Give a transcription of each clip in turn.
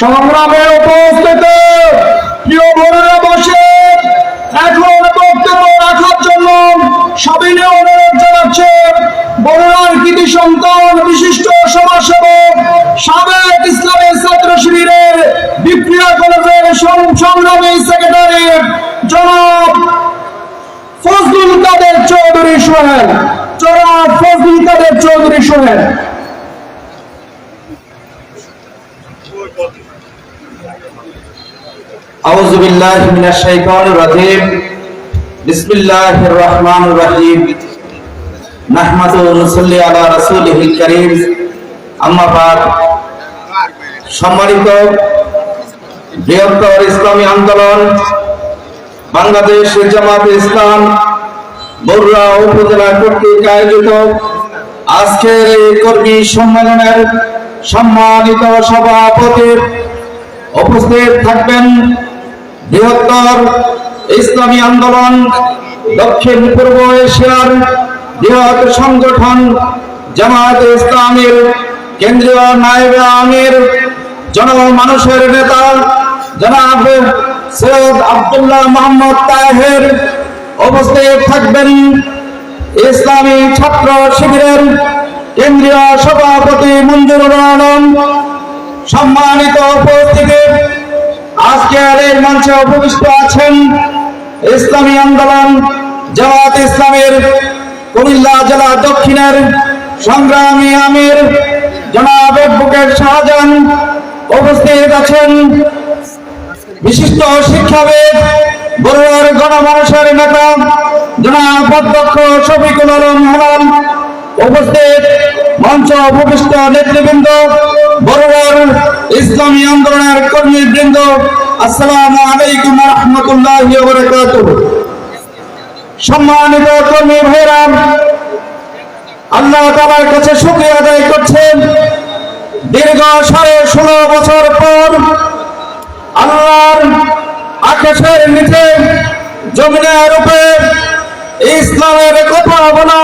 সংগ্রামে উপস্থিত। প্রিয় বোনেরা বসে, এখন বক্তব্য রাখার জন্য সবিনে অনুরোধ জানাচ্ছে বড়রার কৃতি সন্তান বিশিষ্ট সমাজসেবক সাবেক ইসলামী ছাত্র শিবিরের বিক্রিয়া কলেজের সংগ্রামী সেক্রেটারি জনাব ফজলুল কাদের চৌধুরী সোহেল। জনাব ফজলুল কাদের চৌধুরী সোহেল। أعوذ بالله من الشيطان الرجيم بسم الله الرحمن الرحيم نحمد ونصلي على رسوله الكريم أما بعد সম্মানিত বৃহত্তর ইসলামী আন্দোলন বাংলাদেশ জামাত ইসলাম বরুড়া উপজেলা কর্তৃক আয়োজিত আজকের এই কর্মী সম্মেলনের সম্মানিত সভাপতি উপস্থিত থাকবেন বৃহত্তর ইসলামী আন্দোলন দক্ষিণ পূর্ব এশিয়ার বৃহৎ সংগঠন জামাত ইসলামের কেন্দ্রীয় নায়েবে আমির জনমানুষের নেতা জনাব সৈয়দ আব্দুল্লাহ মোহাম্মদ তাহের উপস্থিত থাকবেন। ইসলামী ছাত্র শিবিরের কেন্দ্রীয় সভাপতি মঞ্জুরুর আলম সম্মানিত উপস্থিতি। আজকের এই মঞ্চে উপবিষ্ট আছেন ইসলামী আন্দোলন জামাত ইসলামের কুমিল্লা জেলা দক্ষিণের সংগ্রামী আমির জনাব বুকের শাহজাহান উপস্থিত আছেন। বিশিষ্ট শিক্ষাবিদ বড়ুয়ার গণমানুষের নেতা, জনাব অধ্যক্ষ শফিকুল আলম হেলাল উপস্থিত মঞ্চ উপবিষ্ট নেতৃবৃন্দ বড়ুয়ার ইসলামী আন্দোলনের কর্মীবৃন্দ, আসসালামু আলাইকুম রহমতুল্লাহ সম্মানিত কর্মী ভাইরাম আল্লাহ তালার কাছে শুক্রিয়া আদায় করছেন। দীর্ঘ সাড়ে ষোলো বছর পর আল্লাহর আকাশের নিচে জমিনের রূপে ইসলামের কথা বলার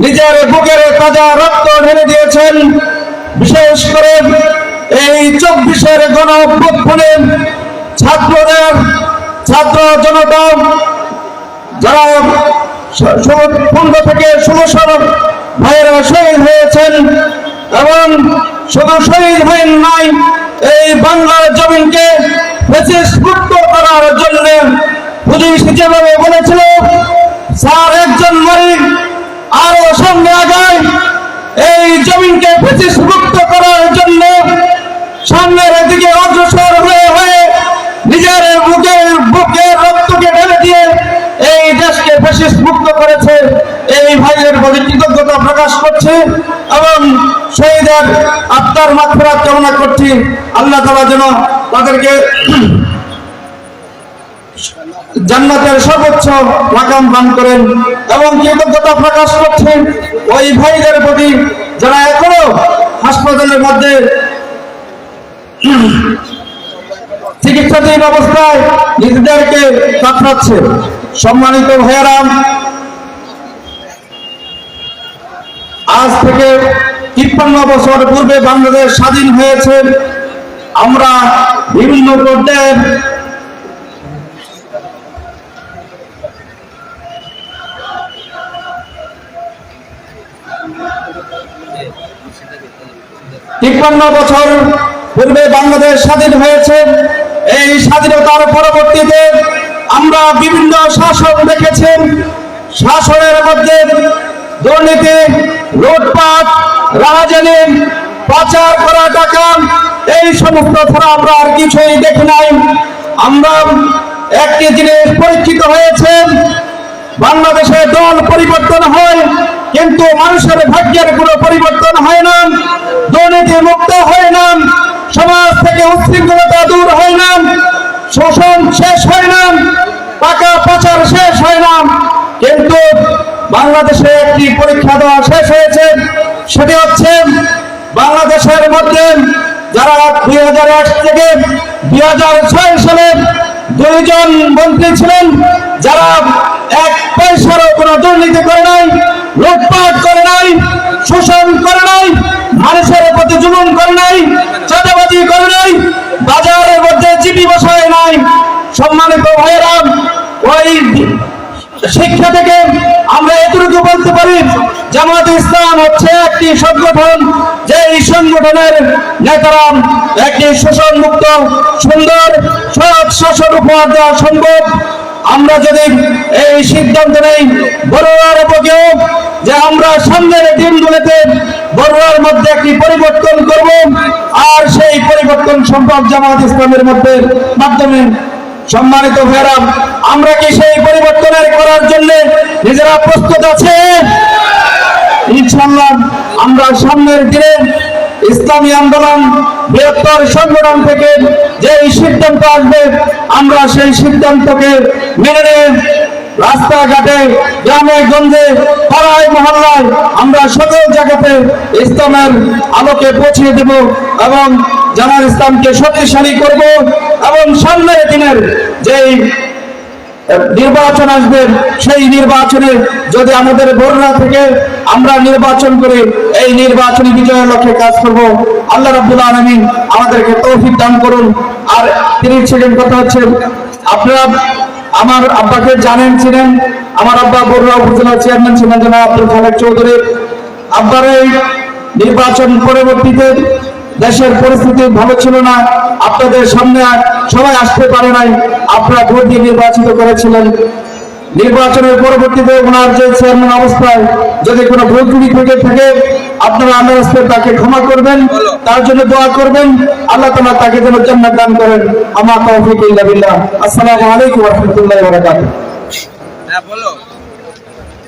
নিজের বুকের তাজা রক্ত ঢেলে দিয়েছেন। বিশেষ করে এই চব্বিশের গণ অভ্যুত্থানে ছাত্রদের, ছাত্র জনতা, যারা পনেরো থেকে ষোলোশো ভাইয়েরা শহীদ হয়েছেন এবং শুধু শহীদ হয়েন নাই, এই বাংলার জমিনকে মুক্ত করার জন্য পুলিশ যেভাবে বলেছিল, স্যার একজন মালিক সামনে আগায় এই জমিনকে মুক্ত করার জন্য সামনের দিকে অগ্রসর হয়ে হয়ে নিজের বুকের বুকে রক্তকে ঢেলে দিয়ে এই দেশকে ফ্যাসিস্ট মুক্ত করেছে। এই ভাইয়ের প্রতি কৃতজ্ঞতা প্রকাশ করছে এবং শহীদের আত্মার মাগফিরাত কামনা করছি। আল্লাহ তাআলা যেন তাদেরকে জান্নাতের সর্বোচ্চ মাকাম দান করেন এবং কৃতজ্ঞতা প্রকাশ করছেন, ওই ভাইদের প্রতি যারা এখনও হাসপাতালের মধ্যে চিকিৎসাধীন অবস্থায় নিজেদেরকে কাতরাচ্ছে সম্মানিত ভাইয়ারাম, আজ থেকে তিপ্পান্ন বছর পূর্বে বাংলাদেশ স্বাধীন হয়েছে। আমরা বিভিন্ন পর্যায়ে তিপ্পান্ন বছর পূর্বে বাংলাদেশ স্বাধীন হয়েছে। এই স্বাধীনতার পরবর্তীতে আমরা বিভিন্ন শাসন দেখেছি শাসনের মধ্যে দুর্নীতি, লুটপাট রাজানি পাচার করা টাকা এই সমস্ত ছাড়া আমরা আর কিছুই দেখি নাই। আমরা একটি জিনিস পরীক্ষিত হয়েছে। বাংলাদেশে দল পরিবর্তন হয় কিন্তু মানুষের ভাগ্যের কোনো পরিবর্তন হয় না, দুর্নীতি মুক্ত হয় না, সমাজ থেকে উচ্ছৃঙ্খলতা দূর হয় না, শোষণ শেষ হয় না টাকা পাচার শেষ হয় না। কিন্তু বাংলাদেশে একটি পরীক্ষা দেওয়া শেষ হয়েছে, সেটি হচ্ছে বাংলাদেশের মধ্যে যারা দুই হাজার এক থেকে দুই হাজার ছয় সালে দুইজন মন্ত্রী ছিলেন, যারা এক পয়সারও কোনো দুর্নীতি করে নাই লুটপাট করে নাই, শোষণ করে নাই, মানুষের প্রতি জুলুম করে নাই, চাঁদাবাজি করে নাই, বাজারের মধ্যে চিঠি বসায় নাই। সম্মানিত ভাইয়েরা, ওই শিক্ষা থেকে আমরা এতটুকু বলতে পারি, জামাত ইসলাম হচ্ছে একটি সংগঠন যে এই সংগঠনের নেতারা একটি শোষণ মুক্ত সুন্দর, সৎ শাসন উপহার দেওয়া সম্ভব। আমরা যদি এই সিদ্ধান্ত নেই বড়ুয়ার উপকেও যে আমরা সামনের দিনগুলোতে বড়ুয়ার মধ্যে একটি পরিবর্তন করব, আর সেই পরিবর্তন সম্ভব জামাত ইসলামের মধ্যে মাধ্যমে। সম্মানিত ভাইরা আমরা কি সেই পরিবর্তনের করার জন্য নিজেরা প্রস্তুত আছে? ইনশাল্লাহ আমরা সামনের দিনে ইসলামী আন্দোলন বৃহত্তর সংগঠন থেকে যে সিদ্ধান্ত আসবে, আমরা সেই সিদ্ধান্তকে মেনে নিয়ে রাস্তাঘাটে, গ্রামে, গঞ্জে, পাড়ায়, মহল্লায় আমরা সকল জায়গাতে ইসলামের আলোকে পৌঁছিয়ে দেব এবং জানার ইসলামকে শক্তিশালী করব এবং সামনের দিনের যেই নির্বাচন আসবে, সেই নির্বাচনে যদি আমাদের বড়রা থেকে আমরা নির্বাচন করে এই নির্বাচনী বিজয়ের লক্ষ্যে কাজ করব, আল্লাহ রাব্বুল আলামিন আমাদেরকে তৌফিক দান করুন। আর তিনি সেকেন্ড কথা হচ্ছে, আপনারা আমার আব্বাকে জানেন ছিলেন আমার আব্বা বড়রা উপজেলা চেয়ারম্যান ছিলেন জনাব আব্দুল খালেক চৌধুরী। আব্বার এই নির্বাচন পরবর্তীতে দেশের পরিস্থিতি ভালো ছিল না, আপনাদের সামনে সবাই আসতে পারে নাই। আপনারা ভোট দিয়ে নির্বাচিত করেছিলেন। নির্বাচনের পরবর্তীতে ওনার যে চেয়ারম্যান অবস্থায় যদি কোনো ভুল ত্রুটি থেকে থাকে, আপনারা আল্লাহ রাস্তায় তাকে ক্ষমা করবেন, তার জন্য দোয়া করবেন। আল্লাহ তাআলা তাকে যেন জান্নাত দান করেন। আমার তৌফিক ইল্লা বিল্লাহ। আসসালামু আলাইকুম রাহমাতুল্লাহি বারাকাতুহু। হ্যাঁ বলো।